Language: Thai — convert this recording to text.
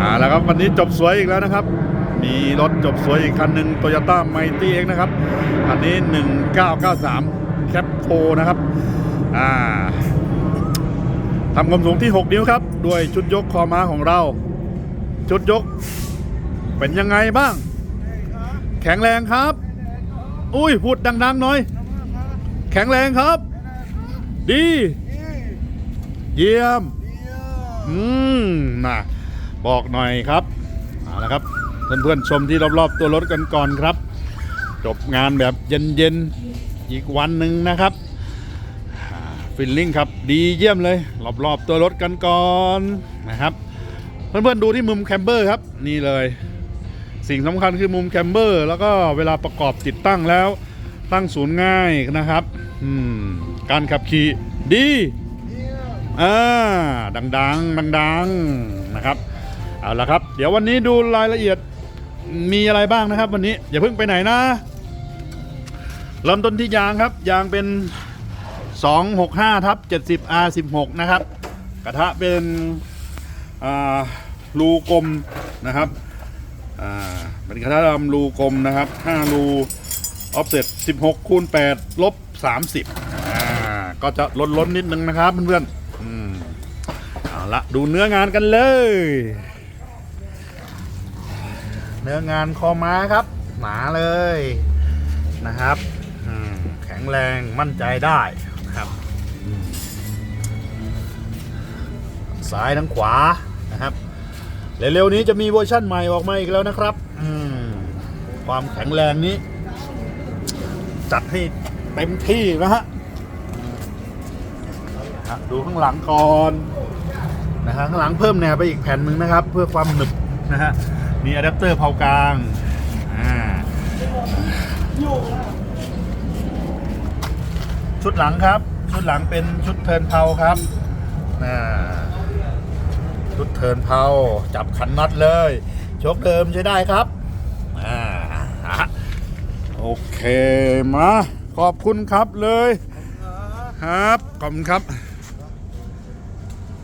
อ่าแล้วครับวันนี้จบสวยอีกแล้วนะครับ มีรถจบสวยอีกคันหนึ่งโตโยต้าไมตี้เอ็กนะครับอันนี้ 1993 แคปโ o นะครับอ่าทำความสูงที่ 6 นิ้วครับ ด้วยชุดยกคอม้าของเรา ชุดยก เป็นยังไงบ้าง แข็งแรงครับ อุ้ยพูดดังๆหน่อย แข็งแรงครับ ดี เยี่ยม อืมนะ บอกหน่อยครับเอาละครับเพื่อนๆชมที่รอบๆตัวรถกันก่อนครับ จบงานแบบเย็นๆอีกวันหนึ่งนะครับฟิลลิ่งครับดีเยี่ยมเลย รอบๆตัวรถกันก่อนนะครับ เพื่อนๆดูที่มุมแคมเบอร์ครับนี่เลย สิ่งสำคัญคือมุมแคมเบอร์แล้วก็เวลาประกอบติดตั้งแล้วตั้งศูนย์ง่ายนะครับการขับขี่ดีอ่าดังๆดังๆนะครับ เอาละครับ เดี๋ยววันนี้ดูรายละเอียดมีอะไรบ้างนะครับวันนี้อย่าเพิ่งไปไหนนะเริ่มต้นที่ยางครับ ยางเป็น 265ทับ70 R16 นะครับ กระทะเป็นรูกลมนะครับเป็นกระทะดำรูกลมนะครับ5รูออฟเซ็ต16คูณ8ลบ30ก็จะล้นล้นๆนิดนึงนะครับเพื่อนๆเอาละดูเนื้องานกันเลย นื้องานคอม้าครับ หนาเลยนะครับแข็งแรงมั่นใจได้นะครับซ้ายทั้งขวานะครับเร็วๆนี้จะมีเวอร์ชั่นใหม่ออกมาอีกแล้วนะครับความแข็งแรงนี้ จัดให้เต็มที่นะฮะฮะดูข้างหลังก่อนนะฮะข้างหลังเพิ่มแนวไปอีกแผ่นหนึ่งนะครับ เพื่อความหนึบนะฮะ มีอะแดปเตอร์เผากลางอ่าชุดหลังครับ ชุดหลังเป็นชุดเทิร์นเผาครับอ่าชุดเทิร์นเผาจับขันน็อตเลยโชคเดิมใช้ได้ครับอ่าโอเคมาขอบคุณครับเลย ครับขอบคุณครับ